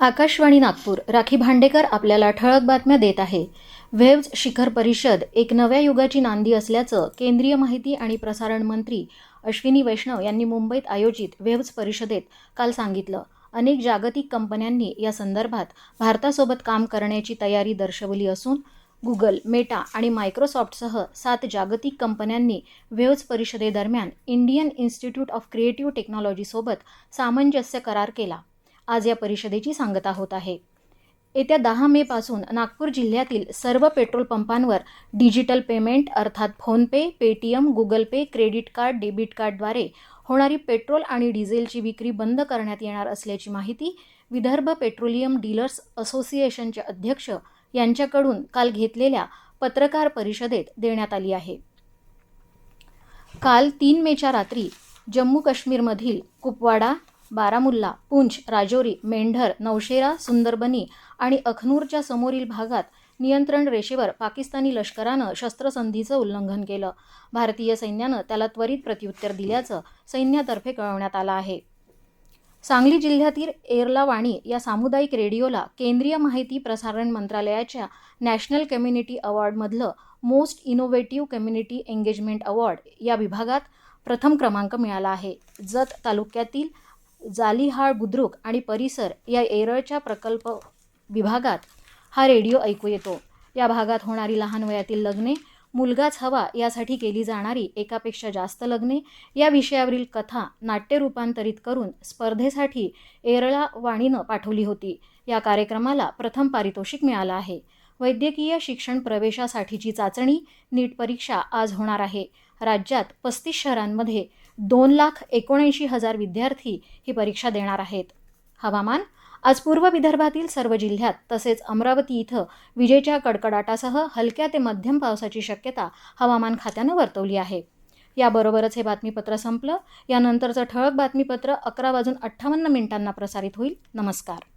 आकाशवाणी नागपूर राखी भांडेकर आपल्याला ठळक बातम्या देत आहे. व्हेव्ज शिखर परिषद एक नव्या युगाची नांदी असल्याचं केंद्रीय माहिती आणि प्रसारण मंत्री अश्विनी वैष्णव यांनी मुंबईत आयोजित व्हेव्ज परिषदेत काल सांगितलं. अनेक जागतिक कंपन्यांनी या संदर्भात भारतासोबत काम करण्याची तयारी दर्शवली असून गुगल मेटा आणि मायक्रोसॉफ्टसह सात जागतिक कंपन्यांनी वेव्ज परिषदेदरम्यान इंडियन इन्स्टिट्यूट ऑफ क्रिएटिव्ह टेक्नॉलॉजीसोबत सामंजस्य करार केला. आज या परिषदेची सांगता होत आहे. येत्या दहा मे पासून नागपूर जिल्ह्यातील सर्व पेट्रोल पंपांवर डिजिटल पेमेंट अर्थात PhonePe Paytm Google pay credit card debit कार्डद्वारे होणारी पेट्रोल आणि डिझेलची विक्री बंद करण्यात येणार असल्याची माहिती विदर्भ पेट्रोलियम डीलर्स असोसिएशनचे अध्यक्ष यांच्याकडून काल घेतलेल्या पत्रकार परिषदेत देण्यात आली आहे. काल तीन मेच्या रात्री जम्मू काश्मीरमधील कुपवाडा बारामुल्ला पूंछ राजौरी मेंढर नौशेरा सुंदरबनी आणि अखनूरच्या समोरील भागात नियंत्रण रेषेवर पाकिस्तानी लष्करानं शस्त्रसंधीचं उल्लंघन केलं. भारतीय सैन्यानं त्याला त्वरित प्रत्युत्तर दिल्याचं सैन्यातर्फे कळवण्यात आलं आहे. सांगली जिल्ह्यातील एरलावाणी या सामुदायिक रेडिओला केंद्रीय माहिती प्रसारण मंत्रालयाच्या national community अवॉर्डमधलं most innovative community engagement award या विभागात प्रथम क्रमांक मिळाला आहे. जत तालुक्यातील जालिहाळ बुद्रुक आणि परिसर या एरळच्या प्रकल्प विभागात हा रेडिओ ऐकू येतो. या भागात होणारी लहान वयातील लग्ने मुलगाच हवा यासाठी केली जाणारी एकापेक्षा जास्त लग्ने या विषयावरील कथा नाट्य रूपांतरित करून स्पर्धेसाठी एरळा वाणीनं पाठवली होती. या कार्यक्रमाला प्रथम पारितोषिक मिळालं आहे. वैद्यकीय शिक्षण प्रवेशासाठीची चाचणी नीट परीक्षा आज होणार आहे. राज्यात पस्तीस शहरांमध्ये दोन लाख एकोणऐंशी हजार विद्यार्थी ही परीक्षा देणार आहेत. हवामान आज पूर्व विदर्भातील सर्व जिल्ह्यात तसेच अमरावती इथं विजेच्या कडकडाटासह हलक्या ते मध्यम पावसाची शक्यता हवामान खात्यानं वर्तवली आहे. याबरोबरच हे बातमीपत्र संपलं. यानंतरचं ठळक बातमीपत्र अकरा वाजून अठ्ठावन्न मिनिटांना प्रसारित होईल. नमस्कार.